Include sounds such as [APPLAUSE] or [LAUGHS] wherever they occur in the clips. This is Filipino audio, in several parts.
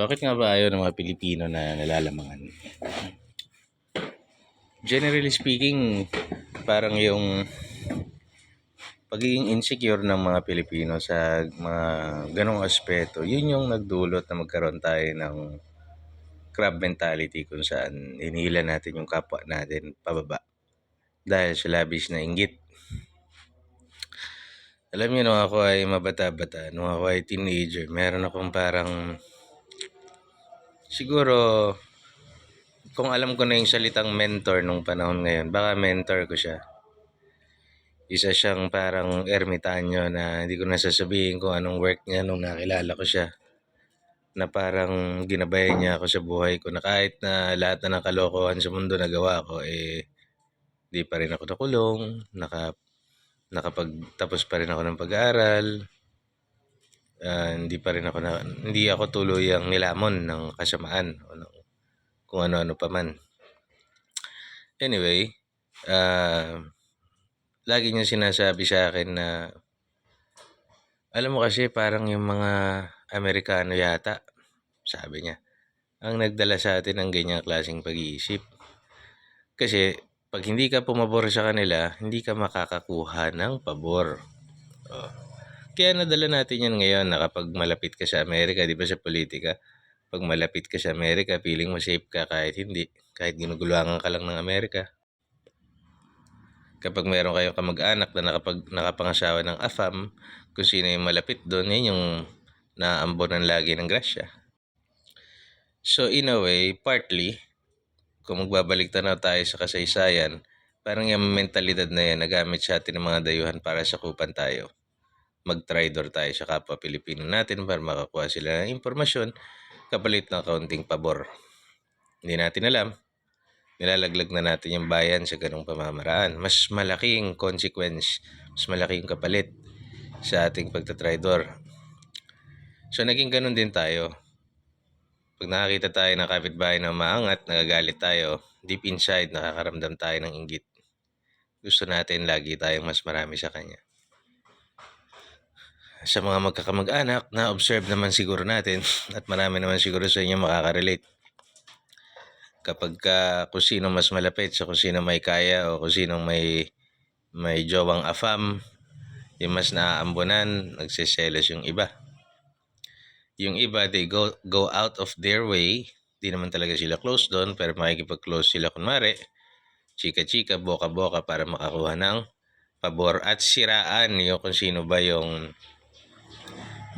Bakit nga ba ayaw ng mga Pilipino na nalalamangan? Generally speaking, parang yung pagiging insecure ng mga Pilipino sa mga ganong aspeto, yun yung nagdulot na magkaroon tayo ng crab mentality kung saan hinihila natin yung kapwa natin pababa dahil sa labis na inggit. Alam niyo, nung ako ay mabata-bata, nung ako ay teenager, meron akong parang siguro kung alam ko na yung salitang mentor nung panahon ngayon, baka mentor ko siya. Isa siyang parang ermitanyo na hindi ko nasasabihin kung anong work niya nung nakilala ko siya. Na parang ginabayan niya ako sa buhay ko na kahit na lahat na ng kalokohan sa mundo nagawa ko, eh, di pa rin ako nakulong, naka, nakapagtapos pa rin ako ng pag-aaral, Ah, hindi pa rin ako na, hindi ako tuluyang nilamon ng kasamaan o ng kung ano-ano pa man. Anyway, ah, lagi niya sinasabi sa akin na alam mo kasi parang yung mga Amerikano yata, sabi niya, ang nagdala sa atin ng ganyang klaseng pag-iisip. Kasi pag hindi ka pumabor sa kanila, hindi ka makakakuha ng pabor. Oh. Kaya nadala natin yan ngayon na kapag malapit ka sa Amerika, di ba sa politika, pag malapit ka sa Amerika, feeling mo safe ka kahit hindi. Kahit ginuguluhangan ka lang ng Amerika. Kapag meron kayong kamag-anak na nakapag, nakapangasawa ng AFAM, kung sino yung malapit doon, yun yung naambonan lagi ng grasya. So in a way, partly, kung magbabalik tanaw tayo sa kasaysayan, parang yung mentalidad na yan, nagamit sa atin ng mga dayuhan para sakupan tayo. Mag-tridor tayo sa kapwa Pilipino natin para makakuha sila ng impormasyon kapalit ng kaunting pabor. Hindi natin alam, nilalaglag na natin yung bayan sa ganong pamamaraan. Mas malaking consequence, mas malaking kapalit sa ating pagtatridor. So naging ganun din tayo. Pag nakakita tayo ng kapitbahay na maangat, nagagalit tayo, deep inside nakakaramdam tayo ng inggit. Gusto natin lagi tayong mas marami sa kanya. Sa mga magkakamag-anak, na-observe naman siguro natin [LAUGHS] at marami naman siguro sa inyo makaka-relate kapag ka kung sino mas malapit sa kung sino may kaya o kung sino may may jowang afam, yung mas naaambunan, nagsiselos yung iba. Yung iba, they go, go out of their way. Di naman talaga sila close doon, pero makikipag-close sila kunwari. Chika-chika, boka-boka para makakuha ng pabor at siraan yung kung sino ba yung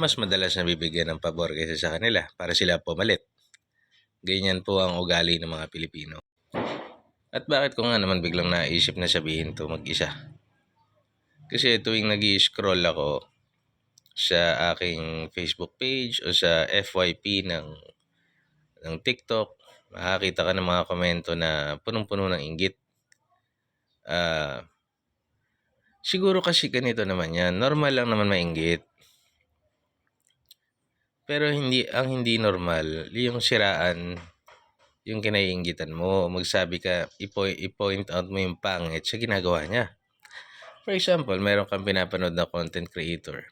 mas madalas na bibigyan ng pabor kaysa sa kanila para sila pumalit. Ganyan po ang ugali ng mga Pilipino. At bakit ko nga naman biglang naisip na sabihin to mag-isa? Kasi tuwing nag scroll ako sa aking Facebook page o sa FYP ng, ng TikTok, makakita ka ng mga komento na punong-puno ng inggit. Ah, siguro kasi ganito naman yan. Normal lang naman mainggit. Pero hindi ang hindi normal, yung siraan yung kinaiinggitan mo. Magsabi ka, ipo- i-point out mo yung pangit sa ginagawa niya. For example, meron kang pinapanood na content creator.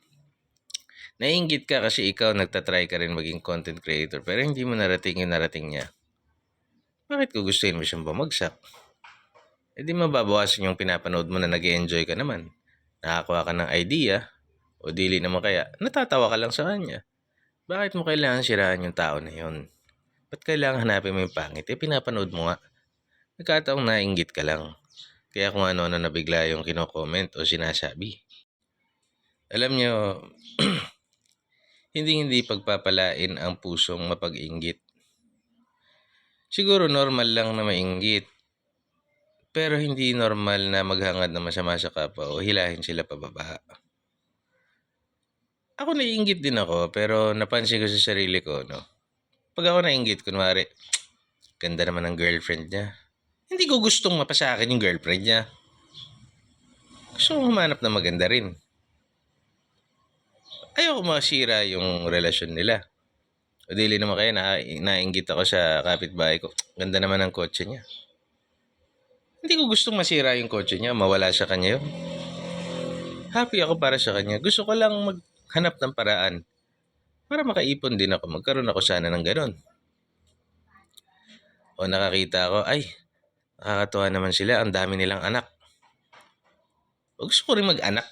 Naiingit ka kasi ikaw nagtatry ka rin maging content creator pero hindi mo narating yung narating niya. Bakit ko gustuhin mo siyang bumagsak? E di mababawasan yung pinapanood mo na nag enjoy ka naman. Nakakuha ka ng idea o dili naman kaya natatawa ka lang sa kanya. Bakit mo kailangan siraan yung tao na yun? Ba't kailangan hanapin mo yung pangit? Eh, pinapanood mo nga. Nagkataong nainggit ka lang. Kaya kung ano na nabigla yung kino-comment o sinasabi. Alam nyo, [CLEARS THROAT] hindi hindi pagpapalain ang pusong mapag-inggit. Siguro normal lang na mainggit. Pero hindi normal na maghangad na masama sa kapwa o hilahin sila pababa. Ako naiinggit din ako, pero napansin ko sa sarili ko, no? Pag ako nainggit, kunwari, ganda naman ng girlfriend niya. Hindi ko gustong mapasa akin yung girlfriend niya. Gusto kong humanap na maganda rin. Ayoko masira yung relasyon nila. O dili naman kaya na, nainggit ako sa kapitbahay ko. Ganda naman ng kotse niya. Hindi ko gustong masira yung kotse niya, mawala sa kanya yun. Happy ako para sa kanya. Gusto ko lang maghanap ng paraan para makaipon din ako. Magkaroon ako sana ng gano'n. O nakakita ako, ay, nakakatuwa naman sila. Ang dami nilang anak. O gusto ko rin mag-anak.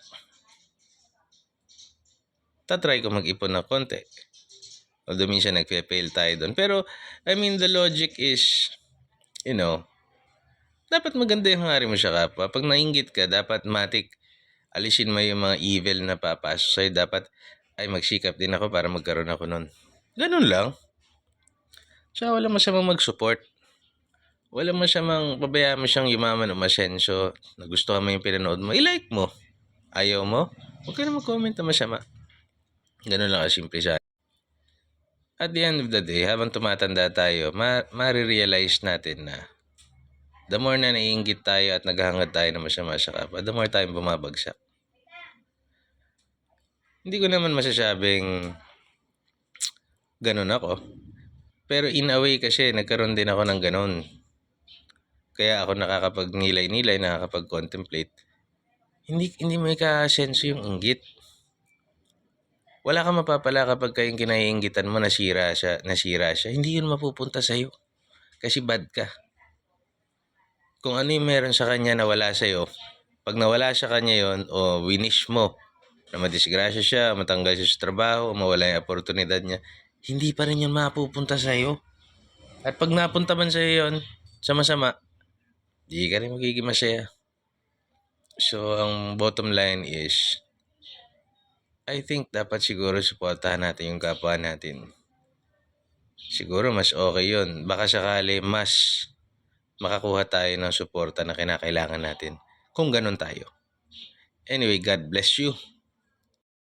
Tatry ko mag-ipon ng konti. Although minsan nagpe-fail tayo doon. Pero, I mean, the logic is, you know, dapat maganda yung hangarin mo sa kapwa. Pag nainggit ka, dapat matik alisin mo yung mga evil na papasok sa'yo. Dapat, ay magsikap din ako para magkaroon ako nun. Ganun lang. Tsaka wala masamang mag-support. Wala masamang, pabayaan mo siyang yumaman o masenso. Nagustuhan mo yung pinanood mo, i-like mo. Ayaw mo, huwag ka na mag-comment na masama. Ganun lang kasimple sa At the end of the day, habang tumatanda tayo, ma- marirealize natin na the more na naiingit tayo at naghahangad tayo na masama sa kapwa, the more tayong bumabagsak. Hindi ko naman masasabing ganun ako. Pero in a way kasi, nagkaroon din ako ng ganun. Kaya ako nakakapag-nilay-nilay, nakakapag-contemplate. Hindi, hindi may kasenso yung inggit. Wala kang mapapala kapag kayong kinaiinggitan mo, nasira siya, nasira siya. Hindi yun mapupunta sa'yo. Kasi bad ka. Kung ano yung meron sa kanya na wala sa'yo, pag nawala sa kanya yon o winish mo na madisgrasya siya, matanggal siya sa trabaho, mawala yung oportunidad niya, hindi pa rin yun mapupunta sa'yo. At pag napunta man sa'yo yun, sa masama, di ka rin magiging masaya. So, ang bottom line is, I think dapat siguro supportahan natin yung kapwa natin. Siguro mas okay yun. Baka sakali mas makakuha tayo ng suporta na kinakailangan natin kung ganun tayo. Anyway, God bless you.